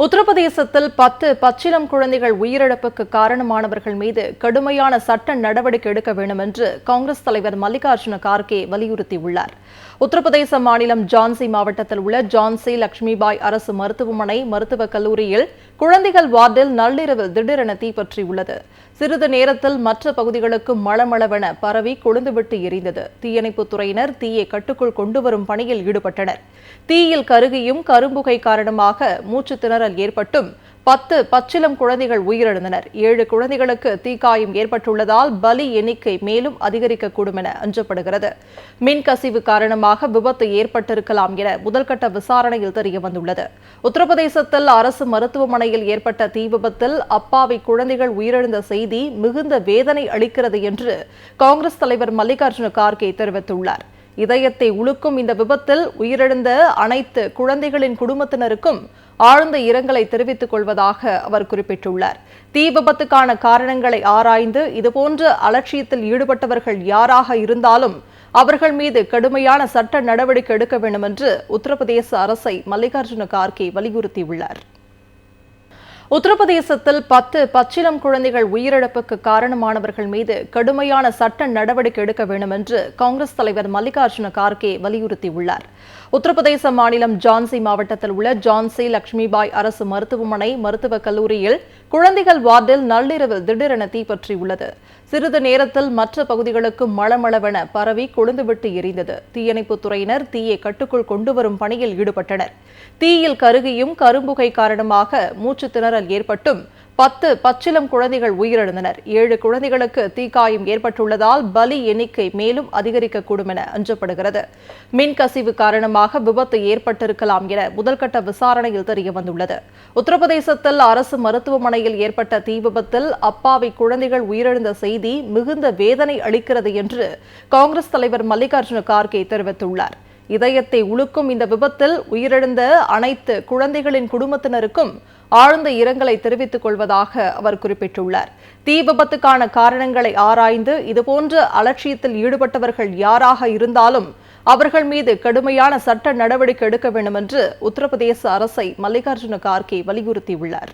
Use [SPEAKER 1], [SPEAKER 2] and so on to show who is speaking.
[SPEAKER 1] உத்தரப்பிரதேசத்தில் பத்து பச்சிளம் குழந்தைகள் உயிரிழப்புக்கு காரணமானவர்கள் மீது கடுமையான சட்ட நடவடிக்கை எடுக்க வேண்டும் என்று காங்கிரஸ் தலைவர் மல்லிகார்ஜுன கார்கே வலியுறுத்தியுள்ளார். உத்தரப்பிரதேச மாநிலம் ஜான்சி மாவட்டத்தில் உள்ள ஜான்சி லட்சுமிபாய் அரசு மருத்துவமனை மருத்துவக் கல்லூரியில் குழந்தைகள் வார்டில் நள்ளிரவு திடீரென தீப்பற்றியுள்ளது. சிறிது நேரத்தில் மற்ற பகுதிகளுக்கு மளமளவென பரவி கொழுந்துவிட்டு எரிந்தது. தீயணைப்புத் துறையினர் தீயை கட்டுக்குள் கொண்டுவரும் பணியில் ஈடுபட்டனர். தீயில் கருகியும் கரும்புகை காரணமாக மூச்சு திணறல் ஏற்பட்டும். பத்து பச்சிலம் குழந்தைகள் உயிரிழந்தனர். ஏழு குழந்தைகளுக்கு தீக்காயம் ஏற்பட்டுள்ளதால் பலி எண்ணிக்கை மேலும் அதிகரிக்கக்கூடும் என அஞ்சப்படுகிறது. மின்கசிவு காரணமாக விபத்து ஏற்பட்டிருக்கலாம் என முதல்கட்ட விசாரணையில் தெரிய வந்துள்ளது உத்தரப்பிரதேசத்தில் அரசு மருத்துவமனையில் ஏற்பட்ட தீ விபத்தில் அப்பாவி குழந்தைகள் உயிரிழந்த செய்தி மிகுந்த வேதனை அளிக்கிறது என்று காங்கிரஸ் தலைவர் மல்லிகார்ஜுன கார்கே தெரிவித்துள்ளார். இதயத்தை உலுக்கும் இந்த விபத்தில் உயிரிழந்த அனைத்து குழந்தைகளின் குடும்பத்தினருக்கும் ஆழ்ந்த இரங்கலை தெரிவித்துக் கொள்வதாக அவர் குறிப்பிட்டுள்ளார். தீ விபத்துக்கான காரணங்களை ஆராய்ந்து இதுபோன்ற அலட்சியத்தில் ஈடுபட்டவர்கள் யாராக இருந்தாலும் அவர்கள் மீது கடுமையான சட்ட நடவடிக்கை எடுக்க வேண்டும் என்று உத்தரப்பிரதேச அரசை மல்லிகார்ஜுன கார்கே வலியுறுத்தியுள்ளார். உத்தரப்பிரதேசத்தில் பத்து பச்சிலம் குழந்தைகள் உயிரிழப்புக்கு காரணமானவர்கள் மீது கடுமையான சட்ட நடவடிக்கை எடுக்க வேண்டும் என்று காங்கிரஸ் தலைவர் மல்லிகார்ஜுன கார்கே வலியுறுத்தியுள்ளார். உத்தரப்பிரதேச மாநிலம் ஜான்சி மாவட்டத்தில் உள்ள ஜான்சி லட்சுமிபாய் அரசு மருத்துவமனை மருத்துவக் கல்லூரியில் குழந்தைகள் வார்டில் நள்ளிரவில் திடீரென தீப்பற்றியுள்ளது சிறிது நேரத்தில் மற்ற பகுதிகளுக்கு மளமளவென பரவி கொழுந்துவிட்டு எரிந்தது. தீயணைப்புத் துறையினர் தீயை கட்டுக்குள் கொண்டு வரும் பணியில் ஈடுபட்டனர். தீயில் கருகியும் கரும்புகை காரணமாக மூச்சு திணறல் ஏற்பட்டும். பத்து பச்சிலம் குழந்தைகள் உயிரிழந்தனர். ஏழு குழந்தைகளுக்கு தீக்காயம் ஏற்பட்டுள்ளதால் பலி எண்ணிக்கை மேலும் அதிகரிக்கக்கூடும் என அஞ்சப்படுகிறது. மின் கசிவு காரணமாக விபத்து ஏற்பட்டிருக்கலாம் என முதல்கட்ட விசாரணையில் தெரியவந்துள்ளது உத்தரப்பிரதேசத்தில் அரசு மருத்துவமனையில் ஏற்பட்ட தீ விபத்தில் அப்பாவி குழந்தைகள் உயிரிழந்த செய்தி மிகுந்த வேதனை அளிக்கிறது என்று காங்கிரஸ் தலைவர் மல்லிகார்ஜுன கார்கே தெரிவித்துள்ளார். இதயத்தை உலுக்கும் இந்த விபத்தில் உயிரிழந்த அனைத்து குழந்தைகளின் குடும்பத்தினருக்கும் ஆழ்ந்த இரங்கலை தெரிவித்துக் கொள்வதாக அவர் குறிப்பிட்டுள்ளார். தீ விபத்துக்கான காரணங்களை ஆராய்ந்து இதுபோன்ற அலட்சியத்தில் ஈடுபட்டவர்கள் யாராக இருந்தாலும் அவர்கள் மீது கடுமையான சட்ட நடவடிக்கை எடுக்க வேண்டும் என்று உத்தரப்பிரதேச அரசை மல்லிகார்ஜுன கார்கே வலியுறுத்தியுள்ளார்.